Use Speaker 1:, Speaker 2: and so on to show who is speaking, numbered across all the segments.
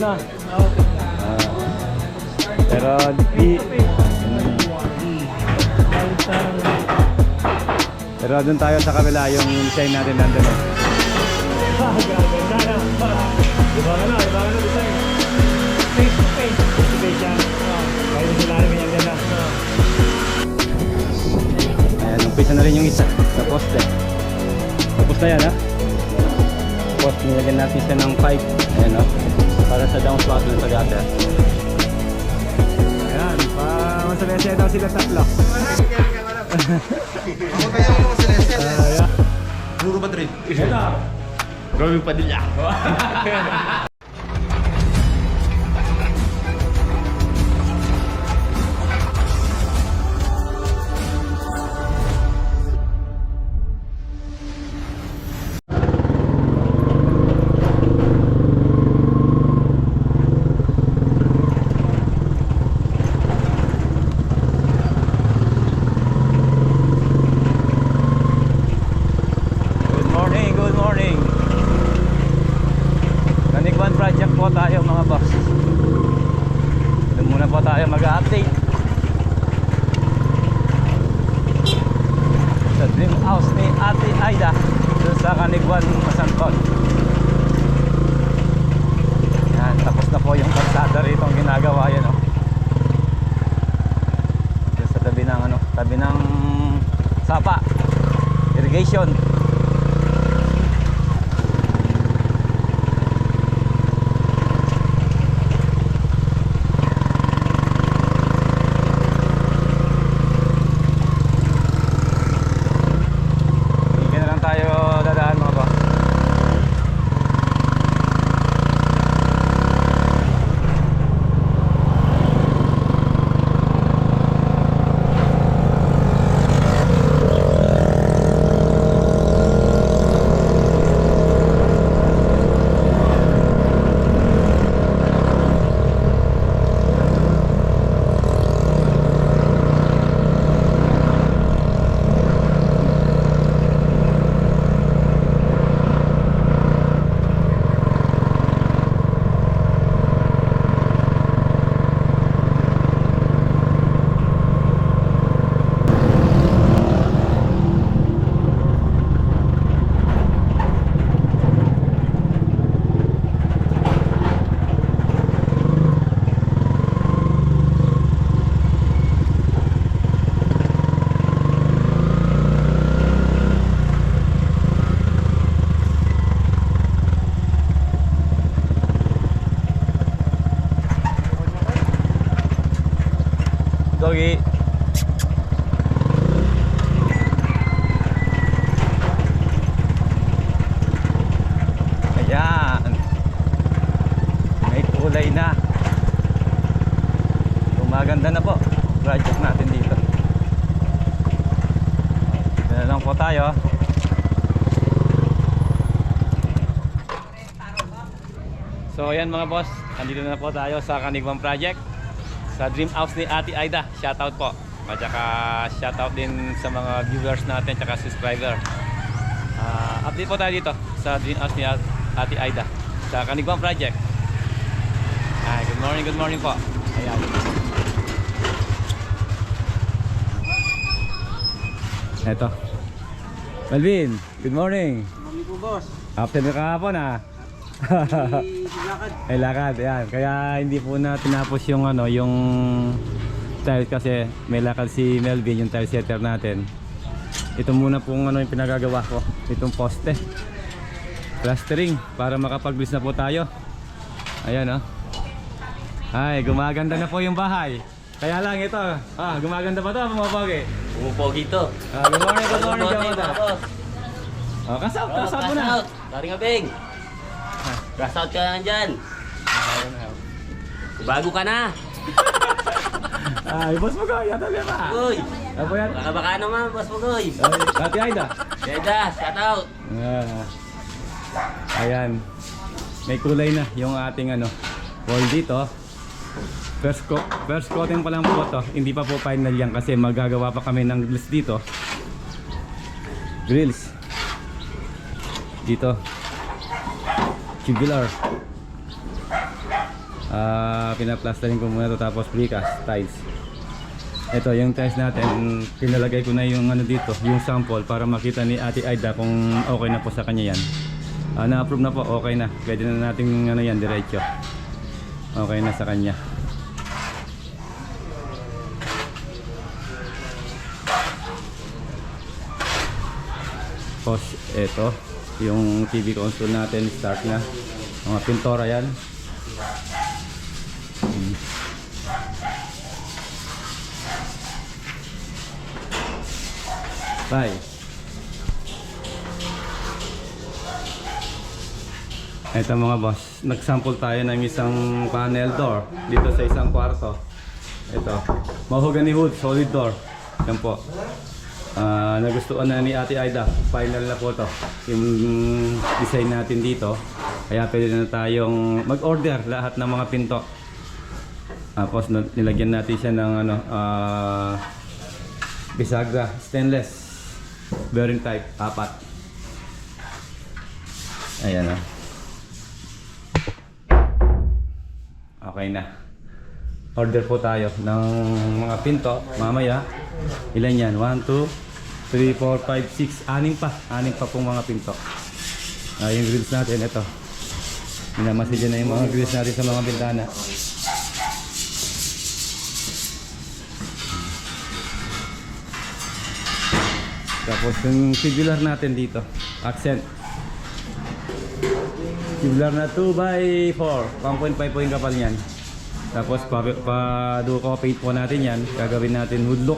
Speaker 1: na. Ah. pero di... Pero doon tayo sa kabila, yung design natin nandun. eh.
Speaker 2: Na. Iba na, iba na. Face to face. Face yan. Lalim yan ganda.
Speaker 1: Ayan, umpisa na rin yung isa sa poste. Tapos na yan ha. Tapos nilagyan natin siya ng pipe. Ayan o. Para sa downspout ng sa gutter.
Speaker 2: Ayan, pa masalesya daw sila tatlo. Ayan.
Speaker 3: Puro Madrid.
Speaker 2: Ito.
Speaker 3: Robin Padilla.
Speaker 1: kulay na. Gumaganda na po. Project natin dito. Dito lang po tayo. So ayan mga boss, andito na po tayo sa Kanigwang Project sa Dream House ni Ate Aida. Shoutout po. At saka shoutout din sa mga viewers natin at subscriber. Ah, update po tayo dito sa Dream House ni Ate Aida sa Kanigwang Project. Good morning, good morning po. Ayan. Eto. Melvin, good morning.
Speaker 4: Mami po boss,
Speaker 1: After na kahapon ah. Ay lakad, yan. Kaya hindi po na tinapos yung ano, yung tiles kasi may lakad si Melvin, yung tile setter natin. Ito muna pong ano yung pinagagawa ko, itong poste. Plastering para makapag-grease na po tayo. Ayan oh. Ay, gumaganda na po yung bahay. Kaya lang ito, ah, gumaganda pa to mga pogi.
Speaker 3: Pumupogi to.
Speaker 1: Ah, good morning, good morning, Jamada. Oh, kasap, kasap mo na.
Speaker 3: Daring abing. Crash out ka na dyan. Bago ka na.
Speaker 1: Ay, boss mo ko, yata liya pa.
Speaker 3: Uy.
Speaker 1: Ako yan.
Speaker 3: Baka baka naman, boss mo goy.
Speaker 1: Ay, Ate Aida.
Speaker 3: Deda, shout out.
Speaker 1: Ah. ayan. May kulay na yung ating ano, wall dito. First coat, first coating pa lang po to. Hindi pa po final yan kasi magagawa pa kami ng grills dito. Grills. Dito. Tubular. Ah, pinaplasterin ko muna to tapos precast tiles. Ito, yung tiles natin, pinalagay ko na yung ano dito, yung sample para makita ni Ate Aida kung okay na po sa kanya yan. Ah, na-approve na po, okay na. Pwede na natin ano yan, diretso. Okay na sa kanya. Tapos ito, yung TV console natin, start na. Mga pintora yan. Bye. Ito mga boss, nagsample tayo ng isang panel door dito sa isang kwarto. Ito, mahogany wood, solid door. Yan po. Ah, nagustuhan na ni Ate Aida. Final na po to. Yung design natin dito. Kaya pwede na tayong mag-order lahat ng mga pinto. Tapos nilagyan natin siya ng ano, ah, bisagra, stainless, bearing type, apat. Ayan o. Okay na. Order po tayo ng mga pinto. Mamaya, ilan yan? 1, 2, 3, 4, 5, 6, anim pa. Anim pa pong mga pinto. Ah, yung grills natin, ito. Minamasidya na yung mga grills natin sa mga bintana. Tapos yung tubular natin dito, accent. Tubular na 2x4, 1.5 po yung kapal niyan. Tapos pa, pa paint po natin yan, gagawin natin hood look.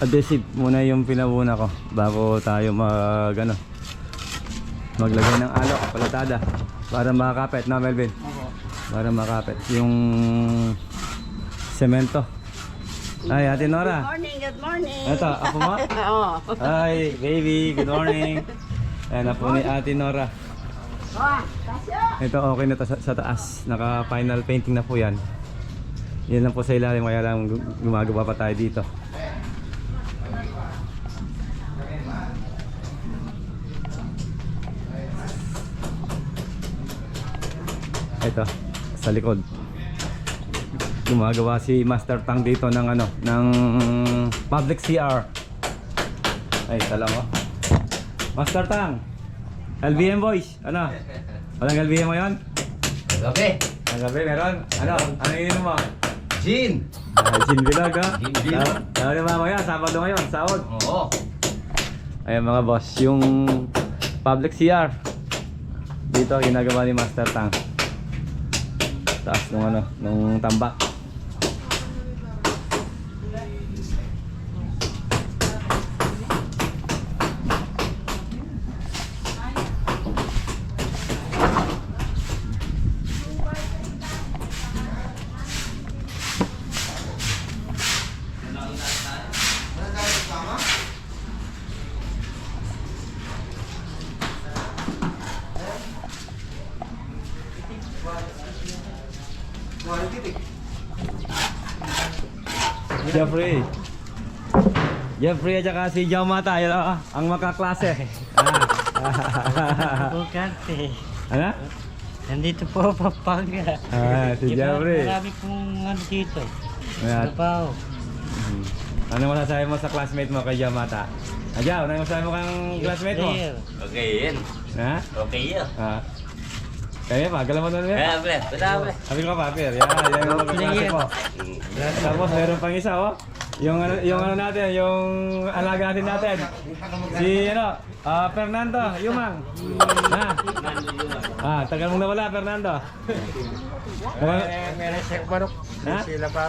Speaker 1: Adhesive muna yung pinabuna ko bago tayo mag ano, maglagay ng alok, palatada para makakapit na Melvin. Para makapit yung semento. Ay, Ate Nora.
Speaker 5: Morning, good morning.
Speaker 1: Ito, ako mo?
Speaker 5: Oo.
Speaker 1: Hi, baby. Good morning. Ayan na po ni Ate Nora. Ito okay na to sa, sa taas. Naka final painting na po yan. Yan lang po sa ilalim kaya lang gu- gumagawa pa tayo dito. Ito sa likod. Gumagawa si Master Tang dito ng ano, ng public CR. Ay, tala mo. Master Tang. LBM boys, ano? Walang LBM mo 'yon?
Speaker 3: Gabi.
Speaker 1: Gabi meron? Ano? Ano yun mo?
Speaker 3: Gin.
Speaker 1: Ah, Gin Bilog ha?
Speaker 3: Gin Bilog.
Speaker 1: Ano na mamaya? Sabado ngayon, sahod.
Speaker 3: Oo.
Speaker 1: Ayan mga boss, yung public CR. Dito ginagawa ni Master Tang. Taas nung ano, nung tambak. Jeffrey. Jeffrey at saka si Jao Mata, yun, ah, ang makaklase. Ah.
Speaker 6: Bukante.
Speaker 1: ano?
Speaker 6: Nandito po Pampanga.
Speaker 1: Ah, si
Speaker 6: Diba,
Speaker 1: Jeffrey.
Speaker 6: Marami pong ano dito.
Speaker 1: Ayan.
Speaker 6: Trabaho.
Speaker 1: Hmm. Ano masasabi mo sa classmate mo kay Jao Mata? Ah, ano masasabi mo kang classmate mo?
Speaker 6: Player.
Speaker 3: Okay yan.
Speaker 1: Ha?
Speaker 3: Okay yan.
Speaker 1: Ah. Kaya pa, galaw mo nun
Speaker 3: Kaya,
Speaker 1: yan.
Speaker 3: pre. Basta, pre.
Speaker 1: Sabi ko pa, Pierre. Yan, yan yung magkaklase po. Tapos meron pang isa, oh. Yung ano, yung ano natin, yung alaga natin natin. Si ano, ah Fernando, Yumang. Ha? Ah, tagal mong nawala, Fernando. Nawala-
Speaker 4: Meron siya barok.
Speaker 1: Ha?
Speaker 4: Sila pa.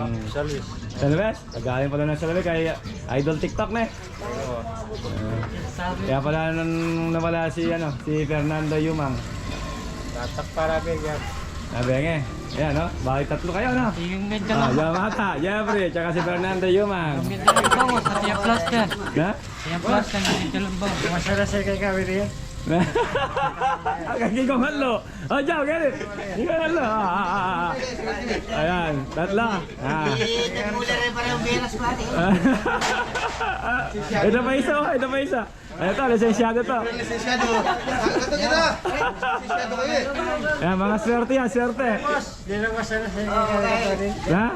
Speaker 1: Hmm.
Speaker 4: Salis.
Speaker 1: Sa Luis? Nagaling pala ng Salawi kay Idol TikTok na eh. Ah, kaya pala nung nawala si ano, si Fernando Yumang.
Speaker 4: Tatak para bigyan.
Speaker 1: Sabi nga, ayan no, bakit tatlo kayo no?
Speaker 6: Yung medyo
Speaker 1: Ah,
Speaker 6: lang.
Speaker 1: Yamata, Jeffrey, tsaka si Fernando Yumang.
Speaker 6: Yung medyo lang? Sa Tia Plus yan.
Speaker 1: Ha?
Speaker 6: Tia Plus yan. Medyo lang?
Speaker 4: Masara siya kay kami rin.
Speaker 1: Kaki kong halo. Oh, jauh ganit. Hindi ka halo. Ah, ah, ah, ah. Ayan, tatlo. Ah. ito pa isa, oh. ito pa isa. Ano to, lisensyado to.
Speaker 7: Lisensyado. Kato kita. Lisensyado kayo eh.
Speaker 1: Ayan, mga swerte yan, swerte.
Speaker 6: Hindi na sa inyo.
Speaker 1: Ha?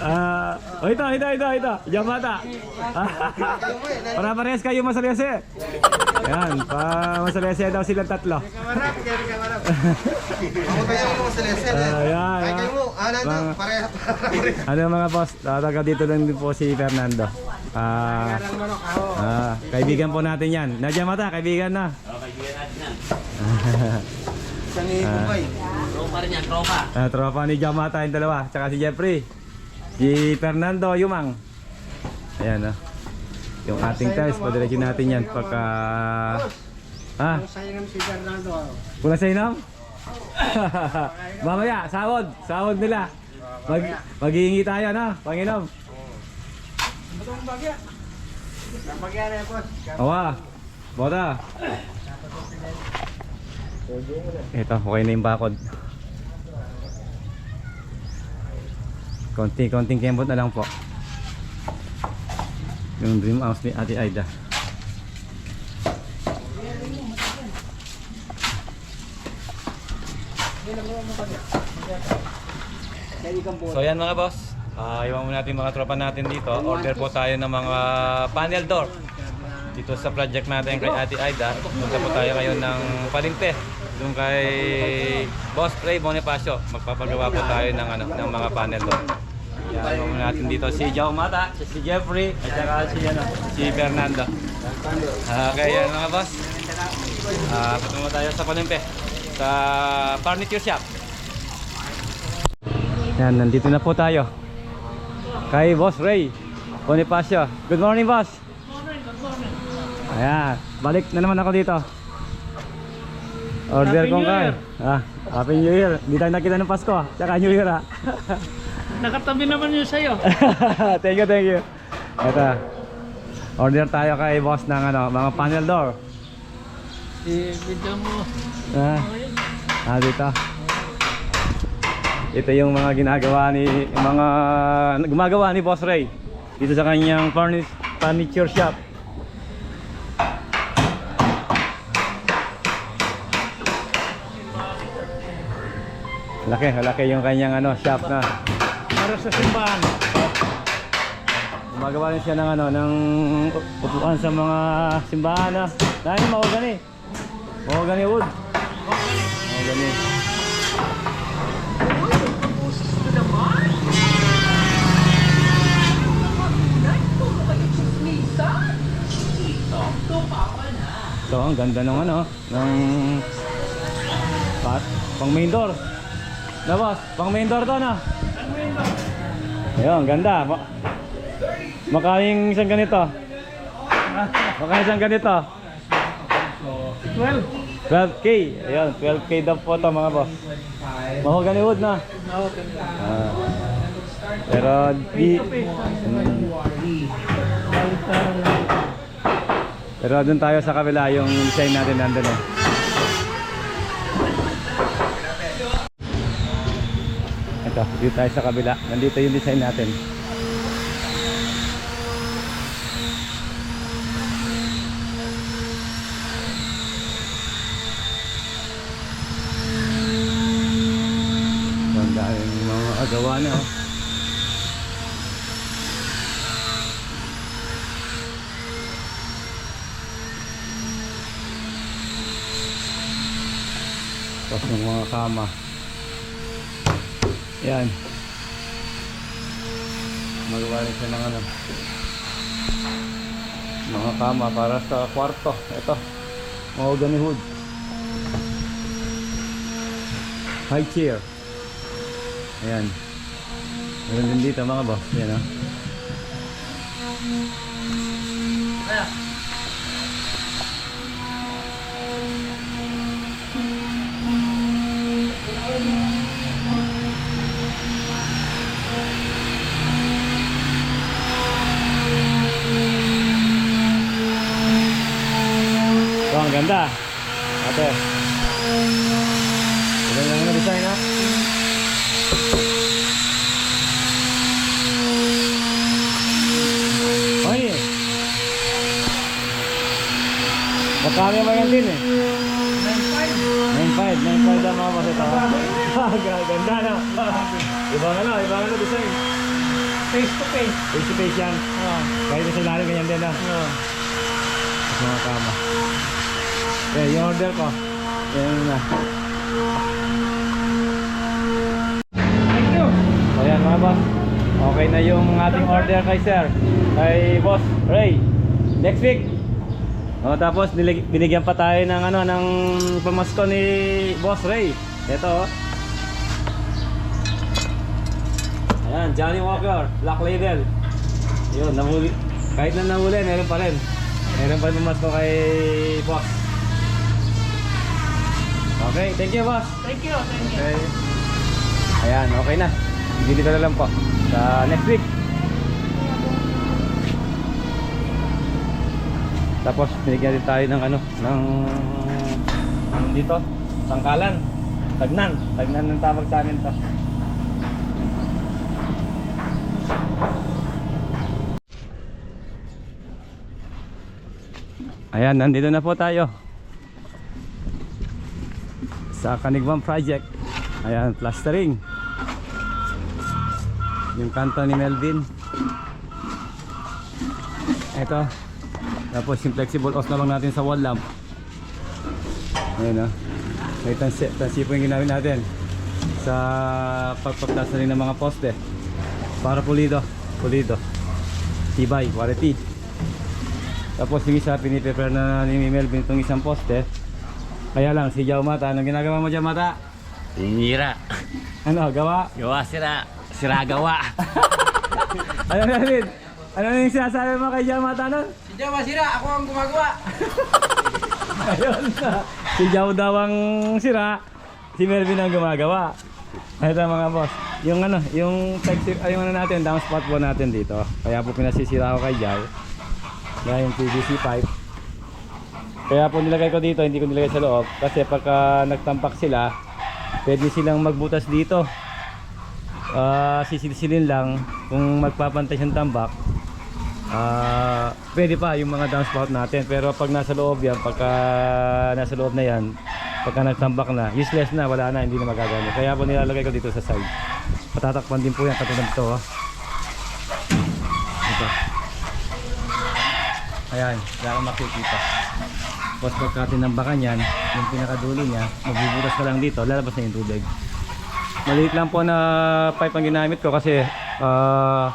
Speaker 1: Ah, oh ito, ito, ito, ito. Yamata. Para parehas kayo masalese. Yan, pa masalese daw silang tatlo.
Speaker 6: Kamarap, kaya kamarap.
Speaker 7: Ako kayo mo sa lesen eh.
Speaker 1: Ayan,
Speaker 7: Ay kayo Ah, nandun.
Speaker 1: Mga-
Speaker 7: Pareha.
Speaker 1: Ano mga boss, ah, taga dito lang din po si Fernando. Ah, ah, kaibigan po natin yan. Nadya mata, kaibigan na.
Speaker 3: Oh, kaibigan natin yan.
Speaker 7: Isang ibubay.
Speaker 3: Tropa rin yan, tropa.
Speaker 1: Ah, tropa ni Jamata yung dalawa, tsaka si Jeffrey. Si Fernando Yumang. Ayan oh. Yung ating tiles, padiretso natin yan pagka... Ah,
Speaker 6: Sa'yo ng si Fernando.
Speaker 1: Pula sa inom? Mamaya, sahod. Sahod nila. Mag, maghihingi tayo na, Panginom.
Speaker 6: Napagyan na boss.
Speaker 1: Awa. Bota. Ito, okay na yung bakod. Konting-konting kembot na lang po. Yung dream house ni Ate Aida. So yan mga boss. Ah, iwan muna natin mga tropa natin dito. Order po tayo ng mga panel door. Dito sa project natin kay Ate Aida. Punta po tayo ngayon ng Palimpe. Doon kay Boss Ray Bonifacio. Magpapagawa po tayo ng, ano, ng mga panel door. Yan, iwan muna natin dito si Joe Mata, si Jeffrey, at saka si, ano, si Fernando. Ah, Okay, yan mga boss. Ah, patungo tayo sa Palimpe. Sa furniture shop. Yan, nandito na po tayo. Kay Boss Ray Bonifacio. Good morning, boss. Ayan, balik na naman ako dito. Order
Speaker 6: Happy
Speaker 1: kong kay. Ah, Happy New Year. Hindi tayo nakita ng Pasko. Tsaka New Year ah.
Speaker 6: Nakatabi naman yun sa'yo.
Speaker 1: thank you, thank you. Ito. Order tayo kay boss ng ano, mga panel door.
Speaker 6: I-video mo.
Speaker 1: Ah, ah dito. Ito yung mga ginagawa ni mga gumagawa ni Boss Ray dito sa kanyang furnish, furniture shop. Laki, laki yung kanyang ano, shop na.
Speaker 6: Para sa simbahan.
Speaker 1: Gumagawa rin siya ng ano, ng upuan sa mga simbahan na. Dahil mahogani. Mahogani wood. Mahogani. So, ang ganda ng ano, ng pat, pang main door. Na boss, pang main door to na. Ayun, ganda. Ma Makaling isang ganito. Makaling isang ganito.
Speaker 6: 12.
Speaker 1: 12k. Ayun, 12k daw po to mga boss. Mahogany wood na. Ah. Pero di Hmm. Pero doon tayo sa kabila yung design natin nandun eh. Ito, dito tayo sa kabila. Nandito yung design natin. Tapos ng mga kama. Yan. Magawa rin siya ng ano. Mga kama para sa kwarto. Ito. Mahogany wood. High chair. Ayan. Meron din dito mga boss. Ayan oh. So, ang Maganda. Ate. Maganda yung design ha. Ay. Magkano mo yan din eh? 9.5. 9.5 lang mga ha? Ganda na. Ibang ano, ibang ano design.
Speaker 2: Face to face.
Speaker 1: Face to face yan. Kahit sa ilalim ganyan din.
Speaker 2: Oh.
Speaker 1: Mga kama. Eh, yung order ko. Yan na.
Speaker 2: Thank you.
Speaker 1: So yan mga boss. Okay na yung ating order kay sir. Kay boss Ray. Next week. O tapos binigyan pa tayo ng ano ng pamasko ni boss Ray. Ito oh. Ayan, Johnny Walker, Black Label. Yun, nahuli. Kahit na nahuli, meron pa rin. Meron pa rin pamasko kay boss. Okay, thank you boss.
Speaker 2: Thank you. Thank you.
Speaker 1: Okay. Ayan, okay na. Dito na lang po. Sa next week. Tapos binigyan din tayo ng ano, ng ng dito, tangkalan. Tagnan. Tagnan ng tawag sa amin to. Ayan, nandito na po tayo sa Kanigwang Project. Ayan, plastering. Yung kanto ni Melvin. Ito. Tapos yung flexible hose na lang natin sa wall lamp. Ayan o. May tansi, tansi po yung ginamit natin sa pagpaplastering ng mga poste. Para pulido. Pulido. Tibay, quality. Tapos yung isa piniprepare na ni Melvin itong isang poste. Kaya lang si Jao Mata, anong ginagawa mo Jao Mata?
Speaker 3: Sinira.
Speaker 1: Ano, gawa?
Speaker 3: Gawa sira. Sira gawa.
Speaker 1: Ano na rin? Ano na yung sinasabi mo kay Jao Mata nun?
Speaker 7: Si Joe masira, ako ang gumagawa.
Speaker 1: Ayun na. Si Jao daw ang sira, si Melvin ang gumagawa. Ito mga boss. Yung ano, yung flexi, ay, yung ano natin, down spot po natin dito. Kaya po pinasisira ko kay Jao. Yan yung PVC pipe. Kaya po nilagay ko dito, hindi ko nilagay sa loob. Kasi pagka nagtampak sila, pwede silang magbutas dito. Ah, sisilsilin lang kung magpapantay siyang tambak. Ah, pwede pa yung mga downspout natin pero pag nasa loob yan, pagka nasa loob na yan, pagka nagtambak na, useless na, wala na, hindi na magagamit. Kaya po nilalagay ko dito sa side. Patatakpan din po yan katulad ito. Oh. Ito. Ayan, wala makikita. Tapos pagka tinambakan yan, yung pinakadulo niya, magbubutas ka lang dito, lalabas na yung tubig. Maliit lang po na pipe ang ginamit ko kasi ah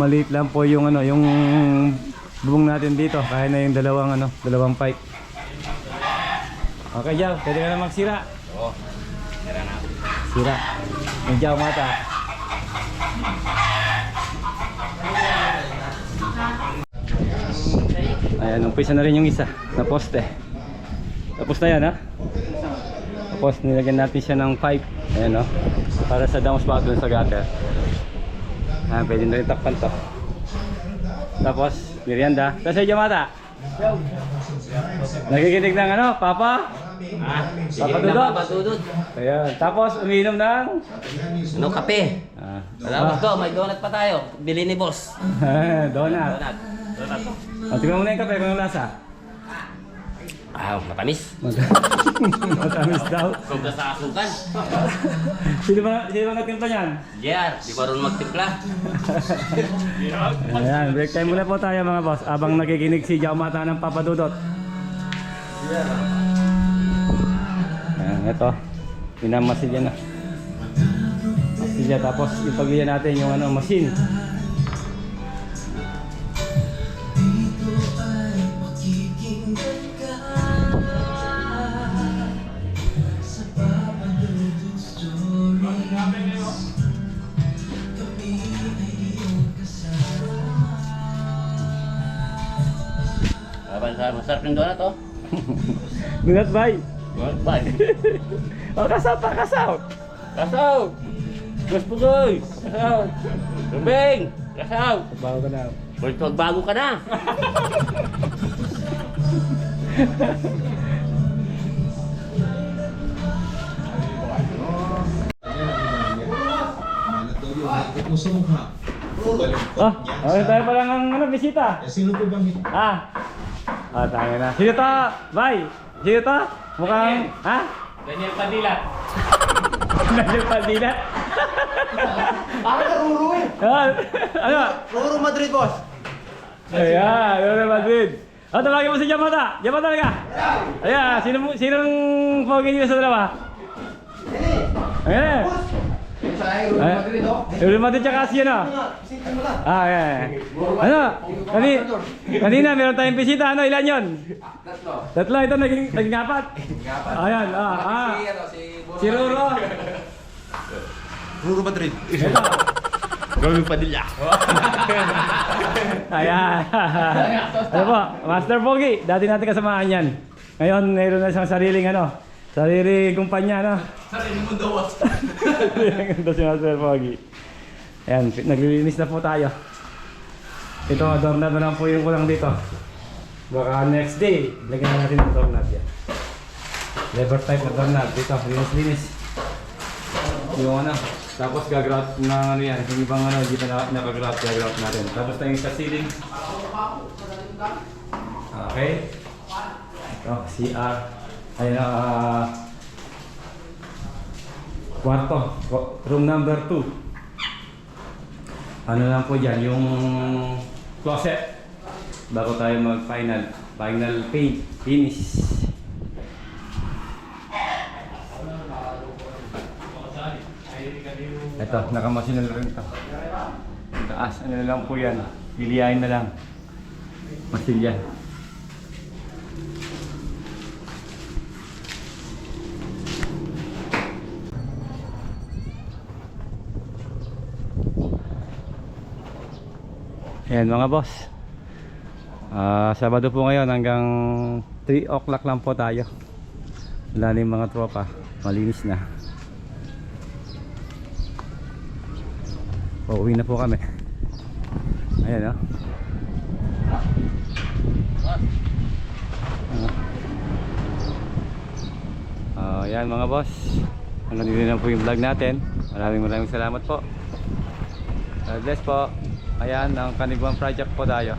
Speaker 1: maliit lang po yung ano, yung bubong natin dito. Kaya na yung dalawang ano, dalawang pipe. Okay, Jaw, pwede ka na magsira.
Speaker 3: Oo. Sira na.
Speaker 1: Sira. Yung Jaw mata. Ayan, umpisa na rin yung isa na poste. Tapos na yan ha. Tapos nilagyan natin siya ng pipe. Ayan o. Para sa downspout dun sa gutter. Ah, pwede na rin takpan to. Tapos, merienda. Tapos sa mata. Nakikinig ng ano, Papa?
Speaker 3: Ah,
Speaker 1: Papadudot.
Speaker 3: papadudot.
Speaker 1: Ayan. Tapos, umiinom ng...
Speaker 3: Ano kape?
Speaker 1: Ah,
Speaker 3: Tapos to, may donut pa tayo. Bili ni boss.
Speaker 1: donut.
Speaker 3: Donut.
Speaker 1: O, tingnan mo na yung kape kung anong lasa.
Speaker 3: Ah, matamis.
Speaker 1: Matamis daw.
Speaker 3: Sobra sa asukan.
Speaker 1: Sino ba, sino ba nagtimpla niyan?
Speaker 3: JR, di marunong magtimpla.
Speaker 1: Ayan, break time muna po tayo mga boss. Abang nakikinig si Jao Mata ng Papadudot. Ayan, ito. Minamasilya na. Masilya, tapos ipaglia natin yung ano, machine.
Speaker 3: Sa masarap yung donut oh.
Speaker 1: Binat bay.
Speaker 3: Donut ba?
Speaker 1: O, kasaw pa, kasaw.
Speaker 3: Kasaw! Mas pugoy! Kasaw! Rubeng! Kasaw!
Speaker 1: Bago ka na.
Speaker 3: Pwede magbago ka na!
Speaker 1: Oh, okay tayo pa lang ang ano, bisita.
Speaker 8: Sino po bang
Speaker 1: Ah. Ah, tayo na. Sino to? Bye. Sino to? Mukhang, ha?
Speaker 9: Daniel Padilla.
Speaker 1: Daniel Padilla.
Speaker 7: Parang naruro eh.
Speaker 1: Ah, ano?
Speaker 7: Ruro Madrid, boss.
Speaker 1: Ayan, Real Madrid. Oh, tawagin mo si Yamata. Yamata talaga. Ayan, sino mo sinong pogi niyo sa dalawa? Ayan.
Speaker 7: Ruro
Speaker 1: Ay.
Speaker 7: Oh.
Speaker 1: Real Madrid tsaka si ano?
Speaker 7: Na.
Speaker 1: Ah, ayan. Ano? Kani, kanina meron tayong bisita. Ano, ilan yun? Tatlo. Tatlo, ito naging, naging apat. Ayan, ah, ah. Si Ruro.
Speaker 7: Ruro Madrid.
Speaker 3: Gawin Padilla.
Speaker 1: Ayan. ano po, Master Pogi, dati natin kasamahan yan. Ngayon, mayroon na siyang sariling ano, sariling kumpanya? Sariling mundo, boss. sariling mundo si Master Pogi. Ayan, naglilinis na po tayo. Ito, doorknob na po yung kulang dito. Baka next day, lagyan na natin ng doorknob yan. Lever type na doorknob. Dito, linis-linis. Yung ano, tapos gagrout na ano yan, yung ibang ano, dito na nakagrout, gagrout natin. Tapos na yung sa ceiling. Okay. Ito, CR. Ayun, ah, kwarto, room number 2. Ano lang po dyan, yung closet. Bago tayo mag-final, final paint, finish. Ito, nakamasin na rin ito. Taas, ano lang po yan. Pilihain na lang. Masilya. Ayan mga boss. Ah, Sabado po ngayon hanggang 3 o'clock lang po tayo. Wala na mga tropa. Malinis na. Pauwi na po kami. Ayan oh. Ah, yan mga boss. Hanggang dito na po yung vlog natin. Maraming maraming salamat po. God bless po. Ayan, ang Kaniguan Project po tayo.